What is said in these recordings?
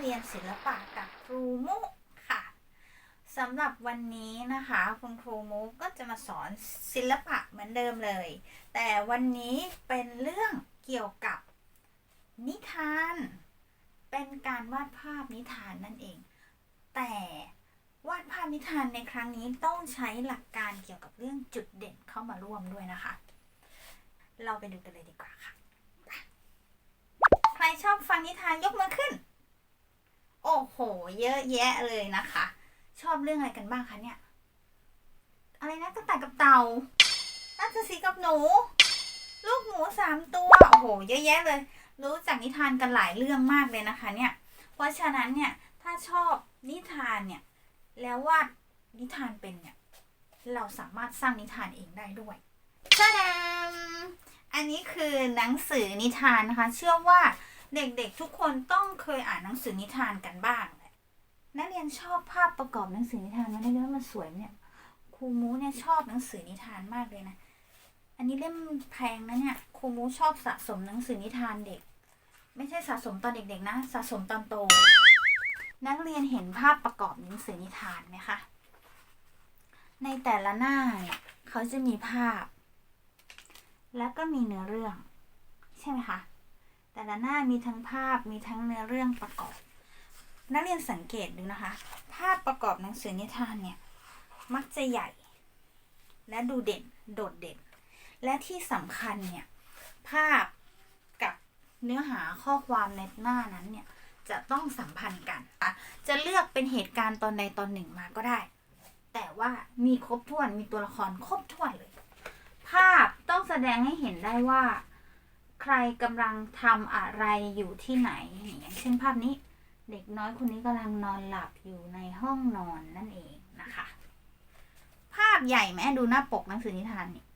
เรียนศิลปะกับครูมุกค่ะสำหรับวันนี้นะคะ คุณครูมุกก็จะมาสอนศิลปะเหมือนเดิมเลย แต่วันนี้เป็นเรื่องเกี่ยวกับนิทาน เป็นการวาดภาพนิทานนั่นเอง แต่วาดภาพนิทานในครั้งนี้ต้องใช้หลักการเกี่ยวกับเรื่องจุดเด่นเข้ามาร่วมด้วยนะคะ เราไปดูกันเลยดีกว่าค่ะ ฟังนิทานยกมือขึ้น โอ้โห เยอะแยะเลยนะคะ ชอบเรื่องอะไรกันบ้างคะเนี่ย อะไรนะกระต่ายกับเต่าราชสีห์กับหนู ลูกหมูสามตัว โอ้โห เยอะแยะเลย รู้จักนิทานกันหลายเรื่องมากเลยนะคะ เนี่ย เพราะฉะนั้นเนี่ย ถ้าชอบนิทานเนี่ย แล้ววาดนิทานเป็นเนี่ย เราสามารถสร้างนิทานเองได้ด้วยจ้าดมอันนี้คือหนังสือนิทานนะคะ เชื่อว่า เด็กๆทุกคนต้องเคยอ่านหนังสือนิทานกันบ้างแหละนักเรียนชอบภาพประกอบหนังสือนิทานไหมนักเรียนว่ามันสวยไหมเนี่ยครูมูเนี่ยชอบหนังสือนิทานมากเลยนะ อันนี้เล่มแพงนะเนี่ยครูมูชอบสะสมหนังสือนิทานเด็ก ไม่ใช่สะสมตอนเด็กๆนะ สะสมตอนโต นักเรียนเห็นภาพประกอบหนังสือนิทานไหมคะ ในแต่ละหน้าเนี่ยเขาจะมีภาพ แล้วก็มีเนื้อเรื่อง ใช่ไหมคะ แต่ละหน้ามีทั้งภาพมีทั้งเนื้อเรื่องประกอบ นักเรียนสังเกตดูนะคะ ภาพประกอบหนังสือนิทานเนี่ย มักจะใหญ่ และดูเด่นโดดเด่น และที่สำคัญเนี่ย ภาพกับเนื้อหาข้อความในหน้านั้นเนี่ย จะต้องสัมพันธ์กันอะจะเลือกเป็นเหตุการณ์ตอนใดตอนหนึ่งมาก็ได้ แต่ว่ามีครบถ้วนมีตัวละครครบถ้วนเลย ภาพต้องแสดงให้เห็นได้ว่า ใครกำลังทำอะไรอยู่ที่ไหน อย่างเช่นภาพนี้เด็กน้อยคนนี้กำลังนอนหลับอยู่ในห้องนอนนั่นเองนะคะ ภาพใหญ่ไหมดูหน้าปกหนังสือนิทานนี่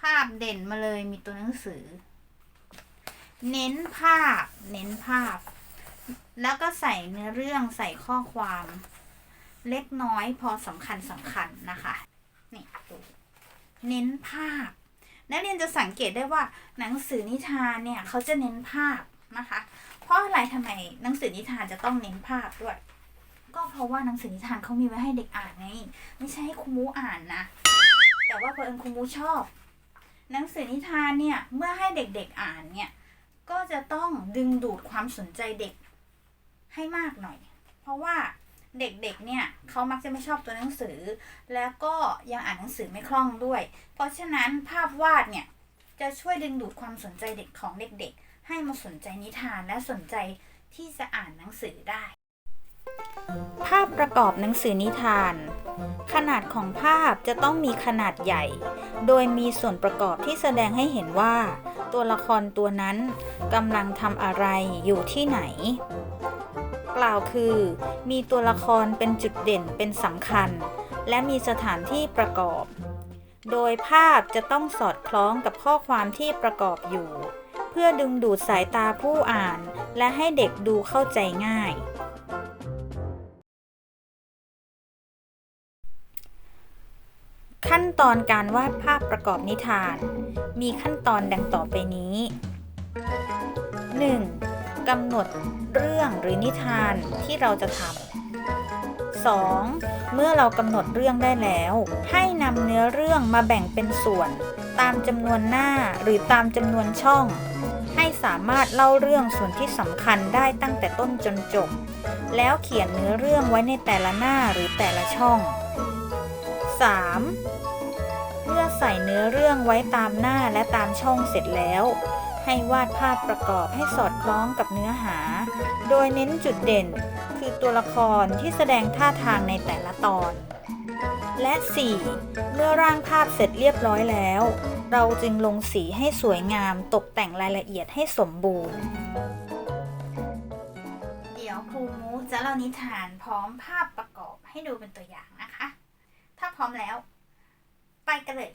ภาพเด่นมาเลยมีตัวหนังสือ เน้นภาพ เน้นภาพ แล้วก็ใส่เนื้อเรื่องใส่ข้อความเล็กน้อยพอสำคัญสำคัญนะคะ นี่ดูเน้นภาพ นักเรียนจะสังเกตได้ว่าหนังสือนิทานเนี่ยเขาจะเน้นภาพนะคะ เพราะอะไรทำไมหนังสือนิทานจะต้องเน้นภาพด้วย ก็เพราะว่าหนังสือนิทานเขามีไว้ให้เด็กอ่านไงไม่ใช่ให้ครูมูอ่านนะ แต่ว่าเพอเอิญครูมูชอบ หนังสือนิทานเนี่ยเมื่อให้เด็กๆอ่านเนี่ยก็จะต้องดึงดูดความสนใจเด็กให้มากหน่อย เพราะว่า เด็กๆ เนี่ยเขามักจะไม่ชอบตัวหนังสือ แล้วก็ยังอ่านหนังสือไม่คล่องด้วย เพราะฉะนั้นภาพวาดเนี่ยจะช่วยดึงดูดความสนใจเด็กของเด็กๆ ให้มาสนใจนิทานและสนใจที่จะอ่านหนังสือได้ ภาพประกอบหนังสือนิทาน ขนาดของภาพจะต้องมีขนาดใหญ่ โดยมีส่วนประกอบที่แสดงให้เห็นว่า ตัวละครตัวนั้นกำลังทำอะไรอยู่ที่ไหน กล่าวคือ มีตัวละครเป็นจุดเด่นเป็นสำคัญ และมีสถานที่ประกอบ โดยภาพจะต้องสอดคล้องกับข้อความที่ประกอบอยู่ เพื่อดึงดูดสายตาผู้อ่าน และให้เด็กดูเข้าใจง่าย ขั้นตอนการวาดภาพประกอบนิทาน มีขั้นตอนดังต่อไปนี้ 1. กำหนดเรื่องหรือนิทานที่เราจะทำ 2. เมื่อเรากำหนดเรื่องได้แล้ว ให้นำเนื้อเรื่องมาแบ่งเป็นส่วน ตามจำนวนหน้าหรือตามจำนวนช่อง ให้สามารถเล่าเรื่องส่วนที่สำคัญได้ตั้งแต่ต้นจนจบ แล้วเขียนเนื้อเรื่องไว้ในแต่ละหน้าหรือแต่ละช่อง 3. เมื่อใส่เนื้อเรื่องไว้ตามหน้าและตามช่องเสร็จแล้ว ให้วาดภาพประกอบให้สอดคล้องกับเนื้อหา โดยเน้นจุดเด่น คือตัวละครที่แสดงท่าทางในแต่ละตอน และ 4. เมื่อร่างภาพเสร็จเรียบร้อยแล้ว เราจึงลงสีให้สวยงามตกแต่งรายละเอียดให้สมบูรณ์ เดี๋ยวครูมูจะเล่านิทานพร้อมภาพประกอบให้ดูเป็นตัวอย่างนะคะ ถ้าพร้อมแล้ว ไปกันเลย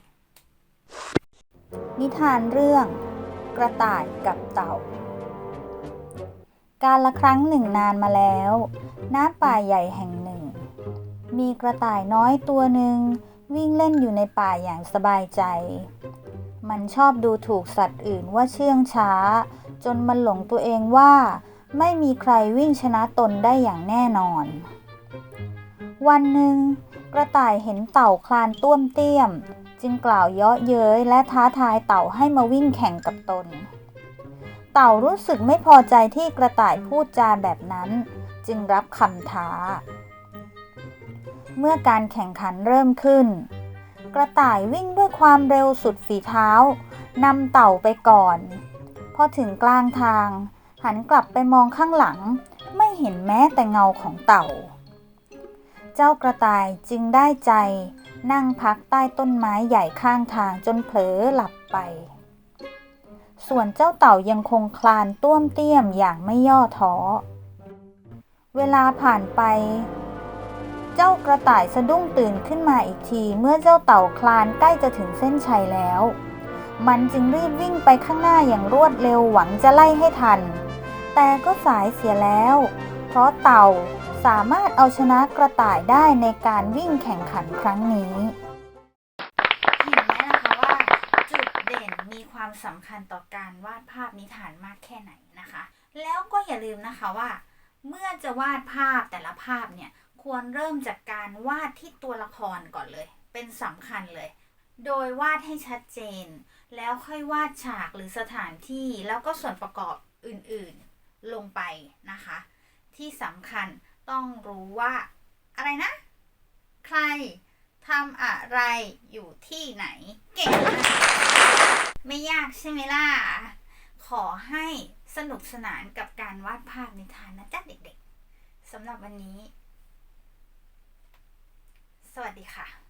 นิทานเรื่อง กระต่ายกับเต่า การละครั้งหนึ่งนานมาแล้วณป่าใหญ่แห่งหนึ่ง มีกระต่ายน้อยตัวหนึ่งวิ่งเล่นอยู่ในป่าอย่างสบายใจ มันชอบดูถูกสัตว์อื่นว่าเชื่องช้า จนมันหลงตัวเองว่า ไม่มีใครวิ่งชนะตนได้อย่างแน่นอน วันหนึ่ง กระต่ายเห็นเต่าคลานต้วมเตี้ยม จึงกล่าวเยาะเย้ยและท้าทายเต่าให้มาวิ่งแข่งกับตน เต่ารู้สึกไม่พอใจที่กระต่ายพูดจาแบบนั้น จึงรับคำท้า เมื่อการแข่งขันเริ่มขึ้น กระต่ายวิ่งด้วยความเร็วสุดฝีเท้านำเต่าไปก่อน พอถึงกลางทาง หันกลับไปมองข้างหลัง ไม่เห็นแม้แต่เงาของเต่า เจ้ากระต่ายจึงได้ใจ นั่งพักใต้ต้นไม้ใหญ่ข้างทางจนเผลอหลับไป ส่วนเจ้าเต่ายังคงคลานต้วมเตี้ยมอย่างไม่ย่อท้อ เวลาผ่านไป เจ้ากระต่ายสะดุ้งตื่นขึ้นมาอีกที เมื่อเจ้าเต่าคลานใกล้จะถึงเส้นชัยแล้ว มันจึงรีบวิ่งไปข้างหน้าอย่างรวดเร็วหวังจะไล่ให้ทัน แต่ก็สายเสียแล้ว เพราะเต่า สามารถเอาชนะกระต่ายได้ในการวิ่งแข่งขันครั้งนี้ เห็นไหมล่ะคะว่าจุดเด่นมีความสำคัญต่อการวาดภาพนิทานมากแค่ไหนนะคะ แล้วก็อย่าลืมนะคะว่า เมื่อจะวาดภาพแต่ละภาพเนี่ยควรเริ่มจากการวาดที่ตัวละครก่อนเลย เป็นสำคัญเลย โดยวาดให้ชัดเจน แล้วค่อยวาดฉากหรือสถานที่แล้วก็ส่วนประกอบอื่นๆลงไปนะคะ ที่สำคัญ ต้องรู้ว่า อะไรนะ ใครทำอะไรอยู่ที่ไหน เก่งมากไม่ยากใช่ไหมล่ะ ขอให้สนุกสนานกับการวาดภาพนิทานนะจ๊ะเด็กๆสำหรับวันนี้ สวัสดีค่ะ